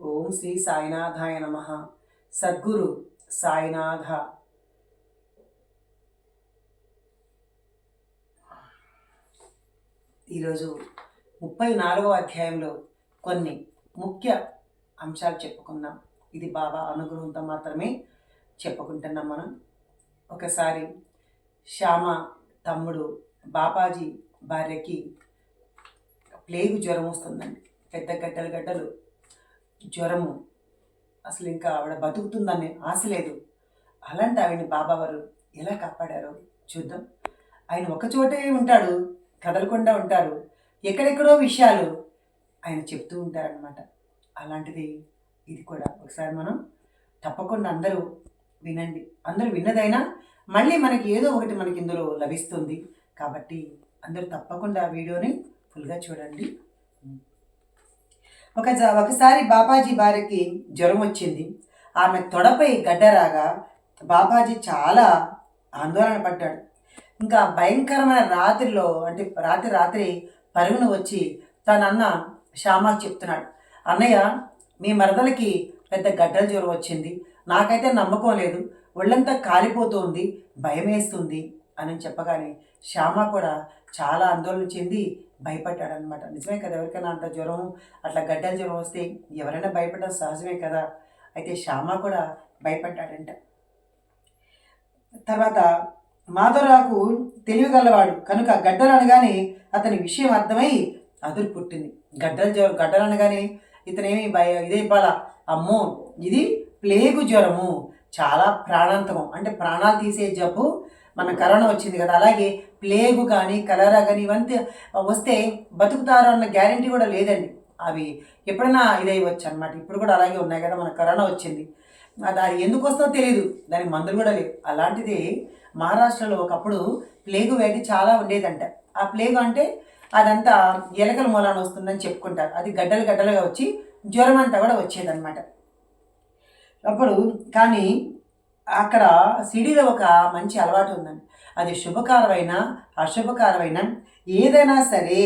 ఓం శ్రీ సాయినాథాయ నమ. సద్గురు సాయినాథ. ఈరోజు ముప్పై నాలుగవ అధ్యాయంలో కొన్ని ముఖ్య అంశాలు చెప్పుకుందాం. ఇది బాబా అనుగ్రహంతో మాత్రమే చెప్పుకుంటున్నాం మనం. ఒకసారి శ్యామ తమ్ముడు బాపాజీ భార్యకి ప్లేగు జ్వరం వస్తుందండి. పెద్ద గడ్డలు గడ్డలు జ్వరము. అసలు ఇంకా ఆవిడ బతుకుతుందనే ఆశ లేదు. అలాంటి ఆవిడని బాబా వారు ఎలా కాపాడారో చూద్దాం. ఆయన ఒక చోటే ఉంటాడు కదలకుండా ఉంటారు ఎక్కడెక్కడో విషయాలు ఆయన చెప్తూ ఉంటారనమాట అలాంటిది ఇది కూడా ఒకసారి మనం తప్పకుండా అందరూ వినండి. అందరూ విన్నదైనా మళ్ళీ మనకి ఏదో ఒకటి మనకి ఇందులో లభిస్తుంది. కాబట్టి అందరూ తప్పకుండా ఆ వీడియోని ఫుల్గా చూడండి. ఒక ఒకసారి బాబాజీ భార్యకి జ్వరం వచ్చింది. ఆమె తొడపై గడ్డరాగా బాబాజీ చాలా ఆందోళన పడ్డాడు. ఇంకా భయంకరమైన రాత్రిలో అంటే రాత్రి రాత్రి పరుగున వచ్చి తన అన్న శ్యామాకి చెప్తున్నాడు అన్నయ్య మీ మరదలకి పెద్ద గడ్డల జ్వరం వచ్చింది. నాకైతే నమ్మకం లేదు. ఒళ్ళంతా కాలిపోతుంది భయమేస్తుంది అని చెప్పగానే శ్యామ కూడా చాలా ఆందోళన చెంది భయపడ్డాడు అనమాట నిజమే కదా ఎవరికైనా అంత జ్వరం అట్లా గడ్డల జ్వరం వస్తే ఎవరైనా భయపడడం సహజమే కదా. అయితే శ్యామ కూడా భయపడ్డాడంట. తర్వాత మాధవరావుకు తెలివిగలవాడు కనుక గడ్డలు అనగానే అతని విషయం అర్థమై అదురు పుట్టింది. గడ్డలు జ్వరం గడ్డలు అనగానే ఇతనేమి భయ ఇదే బాల అమ్మో ఇది ప్లేగు జ్వరము. చాలా ప్రాణాంతకం. అంటే ప్రాణాలు తీసే జబ్బు మన కరోనా వచ్చింది కదా. అలాగే ప్లేగు కానీ కలరా కానీ ఇవంతా వస్తే బతుకుతారు అన్న గ్యారంటీ కూడా లేదండి. అవి ఎప్పుడైనా ఇదైవచ్చు అనమాట ఇప్పుడు కూడా అలాగే ఉన్నాయి కదా మన కరోనా వచ్చింది. అది అది ఎందుకు వస్తుందో తెలియదు దానికి మందులు కూడా లేవు. అలాంటిది మహారాష్ట్రలో ఒకప్పుడు ప్లేగు వ్యాధి చాలా ఉండేదంట. ఆ ప్లేగు అంటే అదంతా ఎలకల మూలాన వస్తుందని చెప్పుకుంటారు. అది గడ్డలు గడ్డలుగా వచ్చి జ్వరం అంతా కూడా వచ్చేదన్నమాట. అప్పుడు కానీ అక్కడ సిడీలో ఒక మంచి అలవాటు ఉందండి. అది శుభకారమైన అశుభకారమైన ఏదైనా సరే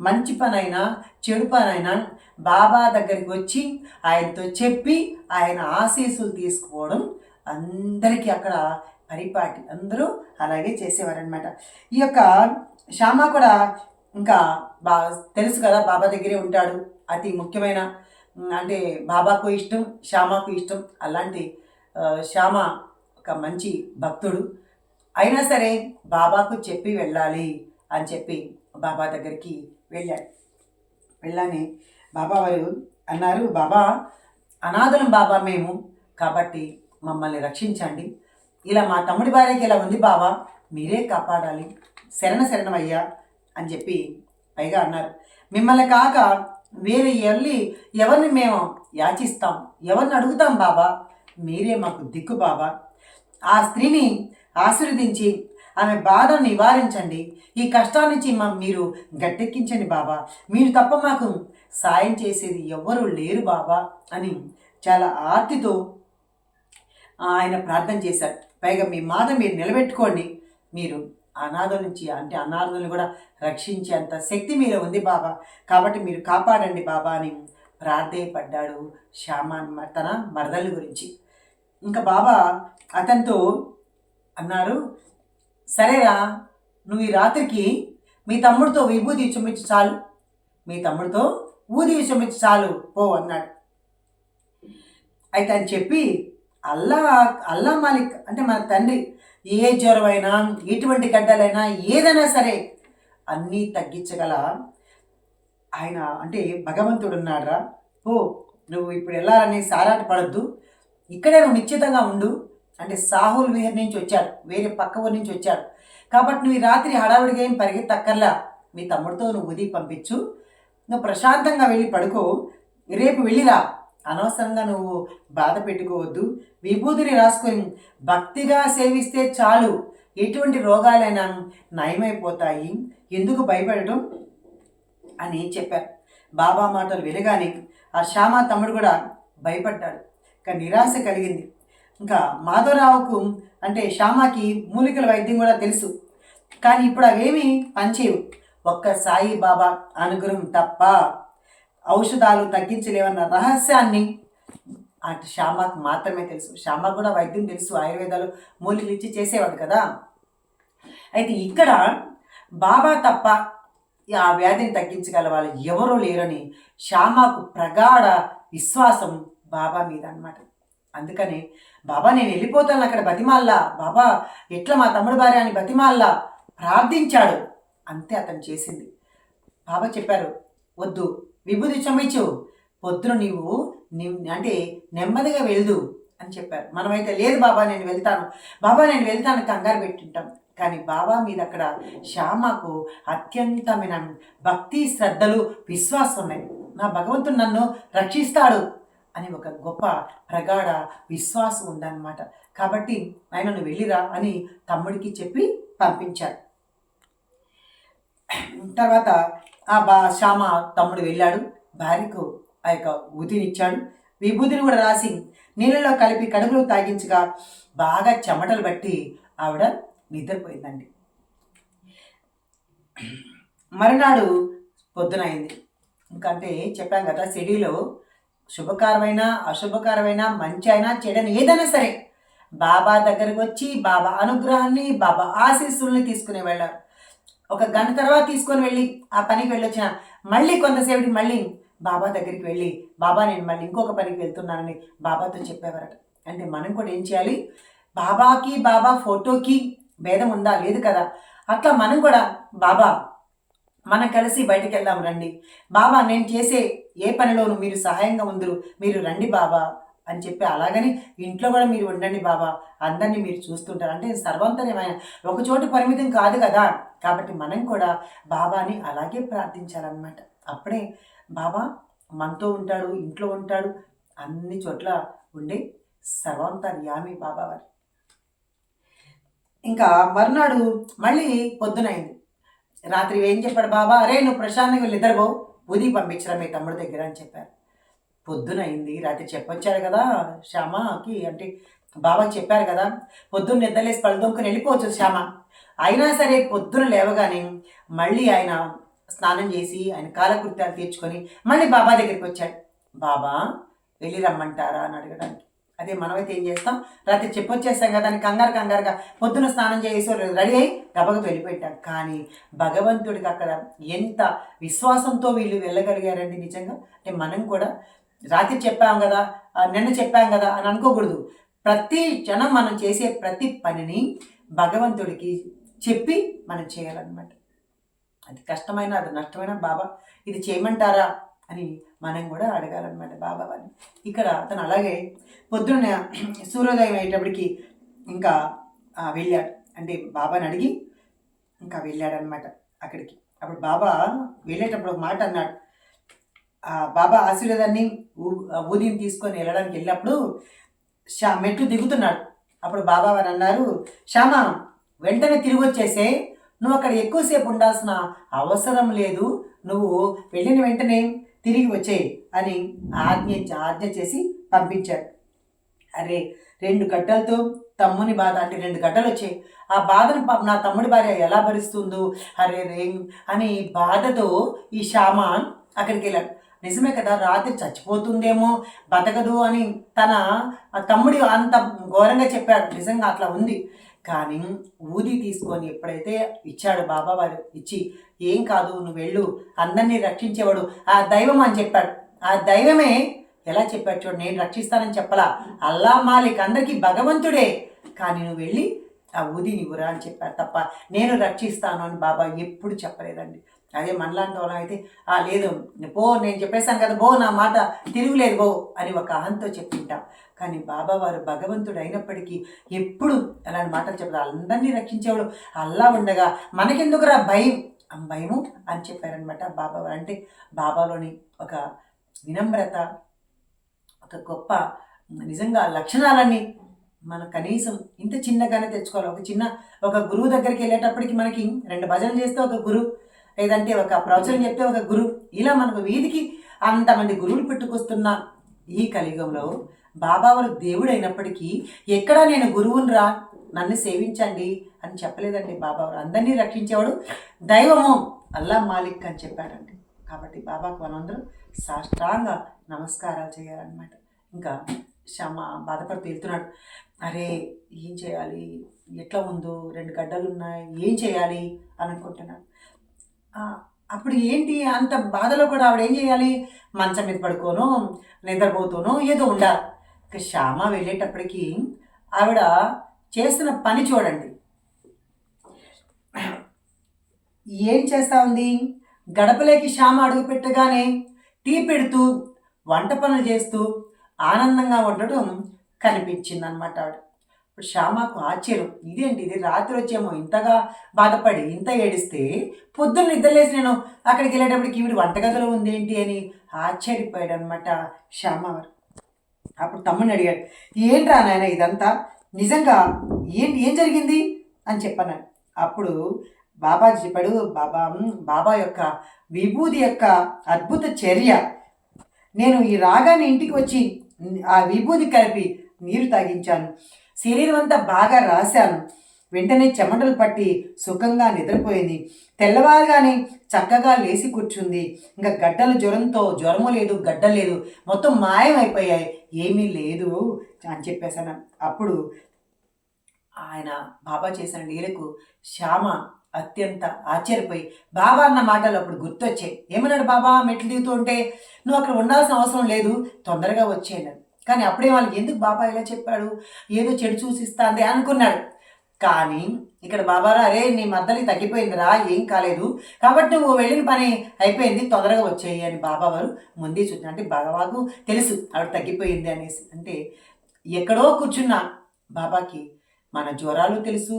మంచి పనైనా చెడు పనైనా బాబా దగ్గరికి వచ్చి ఆయనతో చెప్పి ఆయన ఆశీస్సులు తీసుకోవడం అందరికీ అక్కడ పరిపాటి అందరూ అలాగే చేసేవారనమాట ఈ యొక్క శ్యామ కూడా ఇంకా బా తెలుసు కదా బాబా దగ్గరే ఉంటాడు. అతి ముఖ్యమైన అంటే బాబాకు ఇష్టం శ్యామకు ఇష్టం అలాంటి శ్యామ ఒక మంచి భక్తుడు. అయినా సరే బాబాకు చెప్పి వెళ్ళాలి అని చెప్పి బాబా దగ్గరికి వెళ్ళాడు వెళ్ళానే బాబా వారు అన్నారు బాబా అనాథలం బాబా మేము కాబట్టి మమ్మల్ని రక్షించండి. ఇలా మా తమ్ముడి భార్యకి ఇలా ఉంది బాబా? మీరే కాపాడాలి. శరణ శరణమయ్యా అని చెప్పి పైగా అన్నారు. మిమ్మల్ని కాక వేరే ఎల్లి ఎవరిని మేము యాచిస్తాం? ఎవరిని అడుగుతాం బాబా? మీరే మాకు దిక్కు బాబా. ఆ స్త్రీని ఆశీర్వదించి ఆమె బాధను నివారించండి. ఈ కష్టాల నుంచి మా మీరు గట్టెక్కించండి బాబా. మీరు తప్ప మాకు సాయం చేసేది ఎవ్వరూ లేరు బాబా అని చాలా ఆర్తితో ఆయన ప్రార్థన చేశారు. పైగా మీ మాట మీరు నిలబెట్టుకోండి. మీరు అనాథల నుంచి అంటే అనాథలను కూడా రక్షించేంత శక్తి మీలో ఉంది బాబా. కాబట్టి మీరు కాపాడండి బాబా అని ప్రార్థయపడ్డాడు శ్యామ తన మరదల గురించి. ఇంకా బాబా అతనితో అన్నారు సరేరా నువ్వు ఈ రాత్రికి మీ తమ్ముడితో విభూతి చుమ్మించు చాలు. మీ తమ్ముడితో ఊది చుమ్మించు చాలు పో అన్నాడు. అయితే అని చెప్పి అల్లా అల్లా మాలిక్ అంటే మన తండ్రి ఏ జ్వరమైనా ఎటువంటి గడ్డలైనా ఏదైనా సరే అన్నీ తగ్గించగల ఆయన అంటే భగవంతుడు ఉన్నాడురా. ఓ నువ్వు ఇప్పుడు వెళ్ళాలని సారాట పడద్దు. ఇక్కడే నువ్వు నిశ్చితంగా ఉండు. అంటే సాహుల్ విహర్ నుంచి వచ్చాడు. వేరే పక్క ఊరి నుంచి వచ్చాడు. కాబట్టి నువ్వు ఈ రాత్రి హడావుడిగా ఏం పరిగెత్తక్కర్లా. మీ తమ్ముడితో నువ్వు ఉదయం పంపించు. నువ్వు ప్రశాంతంగా వెళ్ళి పడుకో. రేపు వెళ్ళిరా. అనవసరంగా నువ్వు బాధ పెట్టుకోవద్దు. విభూతిని రాసుకొని భక్తిగా సేవిస్తే చాలు. ఎటువంటి రోగాలైనా నయమైపోతాయి. ఎందుకు భయపడటం? అని చెప్పారు. బాబా మాటలు వినగానే ఆ శ్యామ తమ్ముడు కూడా భయపడ్డాడు. ఇంకా నిరాశ కలిగింది. ఇంకా మాధవరావుకు అంటే శ్యామకి మూలికల వైద్యం కూడా తెలుసు. కానీ ఇప్పుడు అవేమీ పనిచేయవు. ఒక్క సాయి బాబా అనుగ్రహం తప్ప ఔషధాలు తగ్గించలేవన్న రహస్యాన్ని అటు శ్యామకు మాత్రమే తెలుసు. శ్యామ కూడా వైద్యం తెలుసు. ఆయుర్వేదాలు మూలికలు ఇచ్చి చేసేవాడు కదా. అయితే ఇక్కడ బాబా తప్ప ఆ వ్యాధిని తగ్గించగల వాళ్ళు ఎవరూ లేరని శ్యామకు ప్రగాఢ విశ్వాసం బాబా మీద అనమాట అందుకని బాబా నేను వెళ్ళిపోతాను అక్కడ బతిమాల్లా. బాబా ఎట్లా మా తమ్ముడు భార్య అని బతిమాల్లా? ప్రార్థించాడు. అంతే అతను చేసింది. బాబా చెప్పారు వద్దు విభూతి చమ్మించు పొద్దున నీవు ని- అంటే నెమ్మదిగా వెళ్దు అని చెప్పారు. మనమైతే లేదు బాబా నేను వెళ్తాను. బాబా నేను వెళ్తాను కంగారు పెట్టింటాం. కానీ బాబా మీద అక్కడ శ్యామకు అత్యంతమైన భక్తి శ్రద్ధలు విశ్వాసం ఉన్నాయి నా భగవంతుడు నన్ను రక్షిస్తాడు. అని ఒక గొప్ప ప్రగాఢ విశ్వాసం ఉందన్నమాట. కాబట్టి ఆయన నువ్వు వెళ్ళిరా అని తమ్ముడికి చెప్పి పంపించాడు తర్వాత ఆ బా శ్యామ తమ్ముడు వెళ్ళాడు. భార్యకు ఆ యొక్క ఉదినిచ్చాడు విభూతిని కూడా రాసి నీళ్ళలో కలిపి కడుపులో తాగించగా బాగా చెమటలు బట్టి ఆవిడ నిద్రపోయిందండి. మరునాడు పొద్దునైంది ఇంకంటే చెప్పాం కదా సిడీలో శుభకరమైన అశుభకరమైన మంచి అయినా చెడని ఏదైనా సరే బాబా దగ్గరకు వచ్చి బాబా అనుగ్రహాన్ని బాబా ఆశీస్సుల్ని తీసుకుని వెళ్ళారు. ఒక గంట తర్వాత తీసుకొని వెళ్ళి ఆ పనికి వెళ్ళొచ్చిన మళ్ళీ కొంతసేపటికి మళ్ళీ బాబా దగ్గరికి వెళ్ళి బాబా నేను మళ్ళీ ఇంకొక పనికి వెళ్తున్నానని బాబాతో చెప్పేవారట. అంటే మనం కూడా ఏం చేయాలి? బాబాకి బాబా ఫోటోకి భేదం ఉందా? లేదు కదా. అట్లా మనం కూడా బాబా మనం కలిసి బయటికి వెళ్దాం రండి. బాబా నేను చేసే ఏ పనిలోనూ మీరు సహాయంగా ఉందరు. మీరు రండి బాబా అని చెప్పి అలాగని ఇంట్లో కూడా మీరు ఉండండి బాబా అందరినీ మీరు చూస్తుంటారు. అంటే సర్వంతరమైన ఒకచోటు పరిమితం కాదు కదా. కాబట్టి మనం కూడా బాబాని అలాగే ప్రార్థించాలన్నమాట. అప్పుడే బాబా మనతో ఉంటాడు ఇంట్లో ఉంటాడు అన్ని చోట్ల ఉండే సర్వంతర్యామి బాబా వారి. ఇంకా మర్నాడు మళ్ళీ పొద్దునైంది. రాత్రి ఏం చెప్పాడు బాబా? అరే నువ్వు ప్రశాంతంగా నిద్రపోవు నిద్రపో ఉది పంపించరా మీ తమ్ముడి దగ్గర అని చెప్పారు. పొద్దునైంది రాత్రి చెప్పొచ్చారు కదా శ్యామకి అంటే బాబా చెప్పారు కదా పొద్దున్న నిద్రలేసి పళ్ళదొంకుని వెళ్ళిపోవచ్చు శ్యామ. అయినా సరే పొద్దున లేవగానే మళ్ళీ ఆయన స్నానం చేసి ఆయన కాలకృత్యాలు తీర్చుకొని మళ్ళీ బాబా దగ్గరికి వచ్చాడు. బాబా వెళ్ళి రమ్మంటారా అని అడగడానికి అదే మనమైతే ఏం చేస్తాం? రాత్రి చెప్పొచ్చేస్తాం కదా అని కంగారు కంగారుగా పొద్దున స్నానం చేసి రెడీ అయ్యి గబగబా వెళ్ళిపెట్టాం కానీ భగవంతుడికి అక్కడ ఎంత విశ్వాసంతో వీళ్ళు వెళ్ళగలిగారండి నిజంగా? అంటే మనం కూడా రాత్రి చెప్పాం కదా నిన్న చెప్పాం కదా అని అనుకోకూడదు. ప్రతి క్షణం మనం చేసే ప్రతి పనిని భగవంతుడికి చెప్పి మనం చేయాలన్నమాట. అది కష్టమైన అది నష్టమైన బాబా ఇది చేయమంటారా అని మనం కూడా అడగాలన్నమాట బాబా వారిని ఇక్కడ అతను అలాగే పొద్దున్న సూర్యోదయం అయ్యేటప్పటికి ఇంకా వెళ్ళాడు. అంటే బాబాని అడిగి ఇంకా వెళ్ళాడనమాట అక్కడికి. అప్పుడు బాబా వెళ్ళేటప్పుడు ఒక మాట అన్నాడు. బాబా ఆశీర్వాదాన్ని ఊ- ఊదిని తీసుకొని వెళ్ళడానికి వెళ్ళినప్పుడు షా మెట్లు దిగుతున్నాడు. అప్పుడు బాబా వారు అన్నారు శ్యామ వెంటనే తిరిగి వచ్చేసే. నువ్వు అక్కడ ఎక్కువసేపు ఉండాల్సిన అవసరం లేదు. నువ్వు వెళ్ళిన వెంటనే తిరిగి వచ్చేయి అని ఆజ్ఞ ఆజ్ఞ చేసి పంపించాడు. అరే రెండు గడ్డలతో తమ్ముని బాధ అంటే రెండు గడ్డలు వచ్చాయి. ఆ బాధను పాపం నా తమ్ముడి భార్య ఎలా భరిస్తుందో? అరే రే అని బాధతో ఈ షామాన్ అక్కడికి వెళ్ళాడు. నిజమే కదా రాత్రి చచ్చిపోతుందేమో బతకదు అని తన తమ్ముడు తమ్ముడి అంత ఘోరంగా చెప్పాడు. నిజంగా అట్లా ఉంది. కానీ ఊది తీసుకొని ఎప్పుడైతే ఇచ్చాడు బాబా వారు ఇచ్చి ఏం కాదు నువ్వు వెళ్ళు అందరినీ రక్షించేవాడు ఆ దైవం అని చెప్పాడు. ఆ దైవమే ఎలా చెప్పాడు చూడు నేను రక్షిస్తానని చెప్పలా. అల్లా మాలిక్ అందరికీ భగవంతుడే. కానీ నువ్వు వెళ్ళి ఆ ఊది నీవురా అని చెప్పాడు తప్ప నేను రక్షిస్తాను అని బాబా ఎప్పుడు చెప్పలేదండి. అదే మనలాంటి వాళ్ళం అయితే ఆ లేదు బో నేను చెప్పేశాను కదా బో నా మాట తిరుగులేదు బో అని ఒక అహంతో చెప్పింటాం కానీ బాబా వారు భగవంతుడు అయినప్పటికీ ఎప్పుడు అలాంటి మాటలు చెప్పారు. అందరినీ రక్షించేవాడు అల్లా ఉండగా మనకెందుకురా భయం? ఆ భయము అని చెప్పారనమాట బాబా వారు. అంటే బాబాలోని ఒక వినమ్రత ఒక గొప్ప నిజంగా లక్షణాలన్నీ మనం కనీసం ఇంత చిన్నగానే తెచ్చుకోవాలి. ఒక చిన్న ఒక గురువు దగ్గరికి వెళ్ళేటప్పటికి మనకి రెండు భజనలు చేస్తే ఒక గురువు లేదంటే ఒక ప్రవచనం చెప్తే ఒక గురువు ఇలా మనకు వీధికి అంతమంది గురువులు పెట్టుకొస్తున్న ఈ కలియుగంలో బాబావారు దేవుడు అయినప్పటికీ ఎక్కడా నేను గురువుని రా నన్ను సేవించండి అని చెప్పలేదండి బాబావారు అందరినీ రక్షించేవాడు దైవము అల్లా మాలిక్ అని చెప్పాడండి. కాబట్టి బాబాకు మనందరూ సాష్టాంగ నమస్కారాలు చేయాలన్నమాట. ఇంకా శ్యామ బాధపడుతూ వెళ్తున్నాడు. అరే ఏం చేయాలి? ఎట్లా ఉందో? రెండు గడ్డలు ఉన్నాయి ఏం చేయాలి? అని అనుకుంటున్నాడు. అప్పుడు ఏంటి అంత బాధలో కూడా ఆవిడ ఏం చేయాలి? మంచం మీద పడుకోను నిద్రపోతూనో ఏదో ఉండాలి. ఇక శ్యామ వెళ్ళేటప్పటికి ఆవిడ చేస్తున్న పని చూడండి. ఏం చేస్తా ఉంది? గడపలేకి శ్యామ అడుగు పెట్టగానే టీ పెడుతూ వంట పనులు చేస్తూ ఆనందంగా ఉండడం కనిపించిందనమాట ఆవిడ. ఇప్పుడు శ్యామకు ఆశ్చర్యం. ఇదేంటి? ఇది రాత్రి వచ్చేమో ఇంతగా బాధపడి ఇంత ఏడిస్తే పొద్దున్న నిద్రలేసి నేను అక్కడికి వెళ్ళేటప్పటికి ఈవిడ వంటగదిలో ఉంది ఏంటి అని ఆశ్చర్యపోయాడు అనమాట శ్యామవారు అప్పుడు తమ్ముని అడిగాడు ఏంట్రా నాయన ఇదంతా? నిజంగా ఏంటి? ఏం జరిగింది? అని చెప్పాను అప్పుడు బాబాజీ చెప్పాడు బాబా బాబా యొక్క విభూది యొక్క అద్భుత చర్య. నేను ఈ రాగాన్ని ఇంటికి వచ్చి ఆ విభూతి కలిపి నీరు తాగించాను. శరీరం అంతా బాగా రాశాను. వెంటనే చెమటలు పట్టి సుఖంగా నిద్రపోయింది. తెల్లవారుగానే చక్కగా లేచి కూర్చుంది. ఇంకా గడ్డలు జ్వరంతో జ్వరము లేదు గడ్డ లేదు. మొత్తం మాయమైపోయాయి. ఏమీ లేదు అని చెప్పేశాను. అప్పుడు ఆయన బాబా చేసిన లీలకు శ్యామ అత్యంత ఆశ్చర్యపోయి బాబా అన్న మాటలు అప్పుడు గుర్తొచ్చాయి. ఏమన్నాడు బాబా? మెట్లు దిగుతూ ఉంటే నువ్వు అక్కడ ఉండాల్సిన అవసరం లేదు. తొందరగా వచ్చేయన్నాడు కానీ అప్పుడే వాళ్ళకి ఎందుకు బాబా ఇలా చెప్పాడు? ఏదో చెడు చూసిస్తాంది అనుకున్నాడు. కానీ ఇక్కడ బాబారా అరే నీ మద్దలి తగ్గిపోయిందిరా ఏం కాలేదు. కాబట్టి నువ్వు వెళ్ళిన పని అయిపోయింది తొందరగా వచ్చేయి అని బాబా వారు ముందే చూసిన అంటే బాబాకు తెలుసు ఆవిడ తగ్గిపోయింది అనేసి. అంటే ఎక్కడో కూర్చున్న బాబాకి మన జ్వరాలు తెలుసు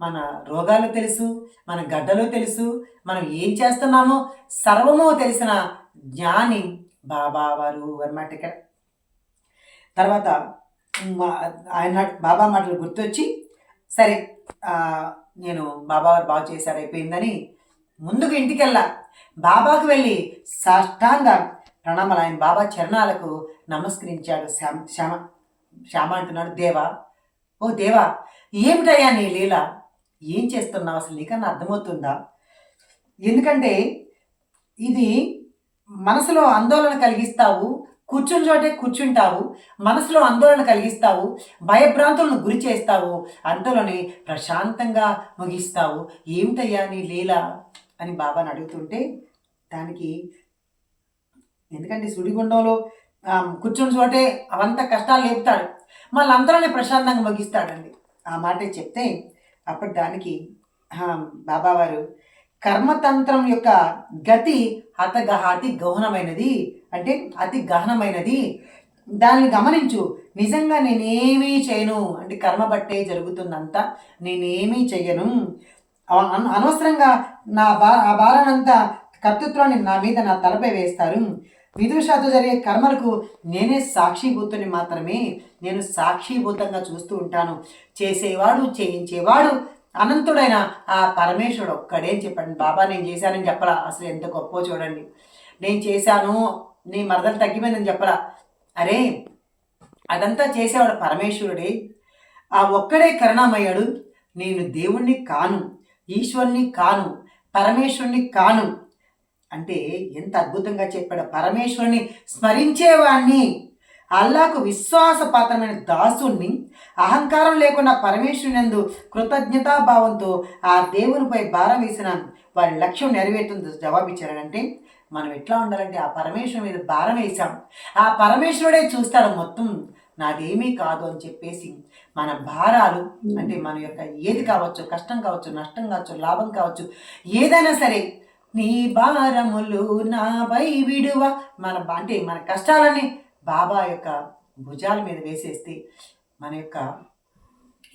మన రోగాలు తెలుసు మన గడ్డలు తెలుసు మనం ఏం చేస్తున్నామో సర్వము తెలిసిన జ్ఞాని బాబా వారు అనమాట ఇక్కడ. తర్వాత ఆయన బాబా మాటలు గుర్తొచ్చి సరే నేను బాబా వారు బాగు చేశారు అయిపోయిందని ముందుకు ఇంటికెళ్ళా. బాబాకు వెళ్ళి సాష్టాంగ ప్రణామాలు. ఆయన బాబా చరణాలకు నమస్కరించాడు. శ్యామ శ్యామ శ్యామ అంటున్నాడు. దేవా ఓ దేవా ఏమిటయ్యా నీ లీల? ఏం చేస్తున్నావు? అసలు నీకన్నా అర్థమవుతుందా? ఎందుకంటే ఇది మనసులో ఆందోళన కలిగిస్తావు కూర్చుని చోటే కూర్చుంటావు మనసులో ఆందోళన కలిగిస్తావు భయభ్రాంతులను గురి చేస్తావు అంతలోనే ప్రశాంతంగా ముగిస్తావు. ఏమిటయ్యా నీ లీల? అని బాబాని అడుగుతుంటే దానికి ఎందుకంటే సుడిగుండంలో కూర్చుని చోటే అవంతా కష్టాలు లేపుతాడు. మళ్ళీ అందరూనే ప్రశాంతంగా ముగిస్తాడండి. ఆ మాటే చెప్తే అప్పుడు దానికి బాబావారు కర్మతంత్రం యొక్క గతి హతగహ అతి గహనమైనది అంటే అతి గహనమైనది. దానిని గమనించు. నిజంగా నేనేమీ చేయను. అంటే కర్మ బట్టే జరుగుతుందంతా నేనేమీ చెయ్యను. అనవసరంగా నా బా ఆ భారానంతా కర్తృత్వాన్ని నా మీద నా తలపై వేస్తారు. విదూషాతో జరిగే కర్మలకు నేనే సాక్షిభూతుని మాత్రమే. నేను సాక్షిభూతంగా చూస్తూ ఉంటాను. చేసేవాడు చేయించేవాడు అనంతుడైన ఆ పరమేశ్వరుడు ఒక్కడే చెప్పండి. బాబా నేను చేశానని చెప్పలా? అసలు ఎంత గొప్పో చూడండి. నేను చేశాను నీ మరదలు తగ్గిపోయిందని చెప్పలా? అరే అదంతా చేసేవాడు పరమేశ్వరుడే. ఆ ఒక్కడే కరుణామయ్యాడు నేను దేవుణ్ణి కాను ఈశ్వరుని కాను పరమేశ్వరుని కాను. అంటే ఎంత అద్భుతంగా చెప్పాడు. పరమేశ్వరుని స్మరించేవాణ్ణి. అల్లాకు విశ్వాసపాత్రమైన దాసుణ్ణి అహంకారం లేకుండా పరమేశ్వరునందు కృతజ్ఞతాభావంతో ఆ దేవునిపై భారం వేసిన వారి లక్ష్యం నెరవేరుతుంది జవాబిచ్చారంటే మనం ఎట్లా ఉండాలంటే ఆ పరమేశ్వరుని మీద భారం వేశాం. ఆ పరమేశ్వరుడే చూస్తాడు మొత్తం నాదేమీ కాదు అని చెప్పేసి మన భారాలు అంటే మన యొక్క ఏది కావచ్చు కష్టం కావచ్చు నష్టం కావచ్చు లాభం కావచ్చు ఏదైనా సరే నీ భారములు నాపై విడువ. మన అంటే మన కష్టాలన్నీ బాబా యొక్క భుజాల మీద వేసేస్తే మన యొక్క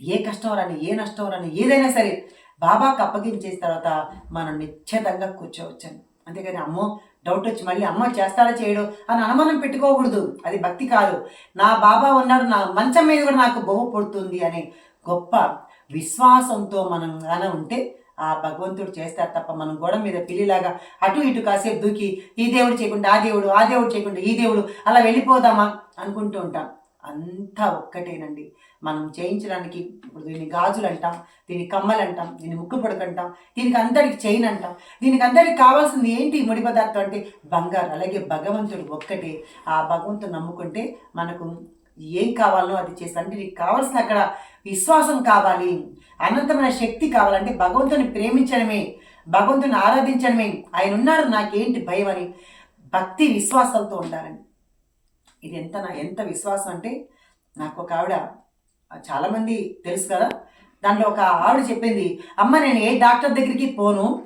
ఏ కష్టం రాని ఏ నష్టం రాని ఏదైనా సరే బాబాకి అప్పగించేసిన తర్వాత మనం నిశ్చితంగా కూర్చోవచ్చని అంతేగాని అమ్మో డౌట్ వచ్చి మళ్ళీ అమ్మ చేస్తాడా చేయడు అని అనుమానం పెట్టుకోకూడదు. అది భక్తి కాదు. నా బాబా ఉన్నాడు నా మంచం మీద కూడా నాకు బొమ్మ పుడుతుంది అనే గొప్ప విశ్వాసంతో మనం అలా ఉంటే ఆ భగవంతుడు చేస్తారు తప్ప మనం గోడ మీద పిల్లిలాగా అటు ఇటు కాసేపు దూకి ఈ దేవుడు చేయకుండా ఆ దేవుడు ఆ దేవుడు చేయకుండా ఈ దేవుడు అలా వెళ్ళిపోదామా అనుకుంటూ ఉంటాం. అంతా ఒక్కటేనండి. మనం చేయించడానికి ఇప్పుడు దీన్ని గాజులు అంటాం దీన్ని కమ్మలు అంటాం దీన్ని ముక్కు పొడకంటాం దీనికి అందరికి చైన్ అంటాం. దీనికి అందరికి కావాల్సింది ఏంటి ముడి పదార్థం అంటే బంగారు. అలాగే భగవంతుడు ఒక్కటే. ఆ భగవంతుడు నమ్ముకుంటే మనకు ఏం కావాలో అది చేస్తా అంటే నీకు కావాల్సిన అక్కడ విశ్వాసం కావాలి అనంతమైన శక్తి కావాలంటే భగవంతుని ప్రేమించడమే భగవంతుని ఆరాధించడమే. ఆయన ఉన్నాడు నాకేంటి భయం అని భక్తి విశ్వాసంతో ఉండాలని ఇది ఎంత నా ఎంత విశ్వాసం అంటే నాకు ఒక ఆవిడ చాలామంది తెలుసు కదా దాంట్లో ఒక ఆవిడ చెప్పింది అమ్మ నేను ఏ డాక్టర్ దగ్గరికి పోను?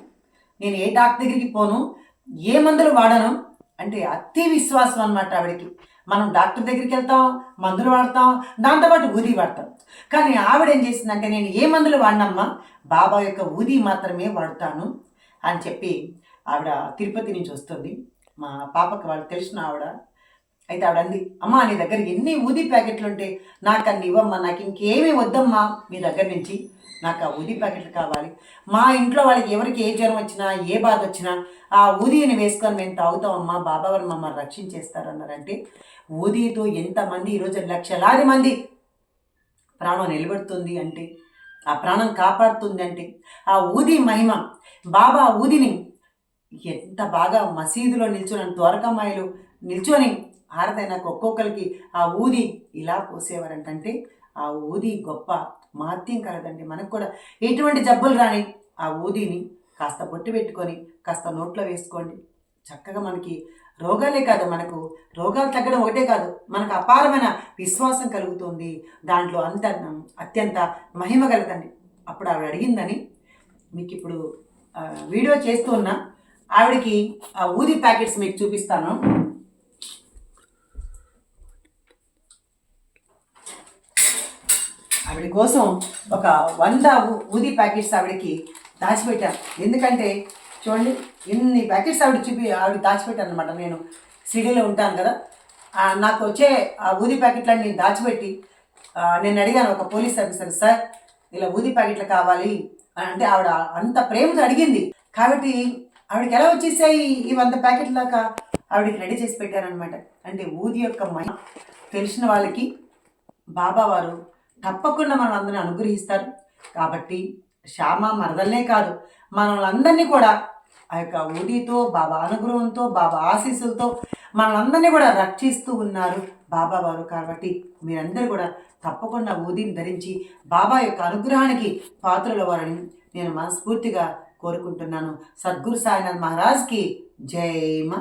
నేను ఏ డాక్టర్ దగ్గరికి పోను? ఏ మందులు వాడను? అంటే అతి విశ్వాసం అన్నమాట ఆవిడకి. మనం డాక్టర్ దగ్గరికి వెళ్తాం మందులు వాడతాం దాంతోపాటు ఊది వాడతాం. కానీ ఆవిడ ఏం చేసిందంటే నేను ఏ మందులు వాడినమ్మా? బాబా యొక్క ఊది మాత్రమే వాడతాను అని చెప్పి ఆవిడ తిరుపతి నుంచి వస్తుంది. మా పాపకి వాళ్ళు తెలిసిన ఆవిడ. అయితే ఆవిడ అంది అమ్మా నీ దగ్గర ఎన్ని ఊది ప్యాకెట్లు ఉంటే నాకు అన్ని ఇవ్వమ్మా నాకు ఇంకేమీ వద్దమ్మా మీ దగ్గర నుంచి. నాకు ఆ ఉది ప్యాకెట్లు కావాలి. మా ఇంట్లో వాళ్ళకి ఎవరికి ఏ జ్వరం వచ్చినా ఏ బాధ వచ్చినా ఆ ఊదిని వేసుకొని మేము తాగుతామమ్మా బాబావారు మమ్మల్ని రక్షించేస్తారన్నారంటే ఊదితో ఎంతమంది ఈరోజు లక్షలాది మంది ప్రాణం నిలబెడుతుంది అంటే ఆ ప్రాణం కాపాడుతుంది అంటే ఆ ఊది మహిమ బాబా ఊదిని ఎంత బాగా మసీదులో నిల్చొని ద్వారకమ్మాయిలు నిల్చొని ఆరదైనాక ఒక్కొక్కరికి ఆ ఊది ఇలా పోసేవారంటే ఆ ఊది గొప్ప మహత్యం కలదండి. మనకు కూడా ఎటువంటి జబ్బులు రాని ఆ ఊదిని కాస్త బొట్టు పెట్టుకొని కాస్త నోట్లో వేసుకోండి. చక్కగా మనకి రోగాలే కాదు మనకు రోగాలు తగ్గడం ఒకటే కాదు మనకు అపారమైన విశ్వాసం కలుగుతుంది. దాంట్లో అంత అత్యంత మహిమ కలదండి. అప్పుడు ఆవిడ అడిగిందని మీకు ఇప్పుడు వీడియో చేస్తూ ఉన్నా. ఆవిడకి ఆ ఊది ప్యాకెట్స్ మీకు చూపిస్తాను. ఆవిడ కోసం ఒక వంద ఊ- ఊది ప్యాకెట్స్ ఆవిడకి దాచిపెట్టాను ఎందుకంటే చూడండి ఎన్ని ప్యాకెట్స్ ఆవిడ చూపి ఆవిడ దాచిపెట్టాను అనమాట నేను సిటీలో ఉంటాను కదా. నాకు వచ్చే ఆ ఊది ప్యాకెట్లన్నీ దాచిపెట్టి నేను అడిగాను ఒక పోలీస్ ఆఫీసర్ సార్ ఇలా ఊది ప్యాకెట్లు కావాలి. అని అంటే ఆవిడ అంత ప్రేమతో అడిగింది. కాబట్టి ఆవిడకి ఎలా వచ్చేసాయి ఈ వంద ప్యాకెట్ దాకా? ఆవిడకి రెడీ చేసి పెట్టారనమాట అంటే ఊది యొక్క మహిమ తెలిసిన వాళ్ళకి బాబా వారు తప్పకుండా మనం అందరిని అనుగ్రహిస్తారు. కాబట్టి శ్యామ మరదలనే కాదు మనల్ని కూడా ఆ యొక్క ఊడితో బాబా అనుగ్రహంతో బాబా ఆశీస్సులతో మనల్ని కూడా రక్షిస్తూ ఉన్నారు బాబా వారు. కాబట్టి మీరందరూ కూడా తప్పకుండా ఊదిని ధరించి బాబా యొక్క అనుగ్రహానికి పాత్రల వారని నేను మనస్ఫూర్తిగా కోరుకుంటున్నాను. సద్గురు సాయినాథ్ మహారాజ్కి జై మా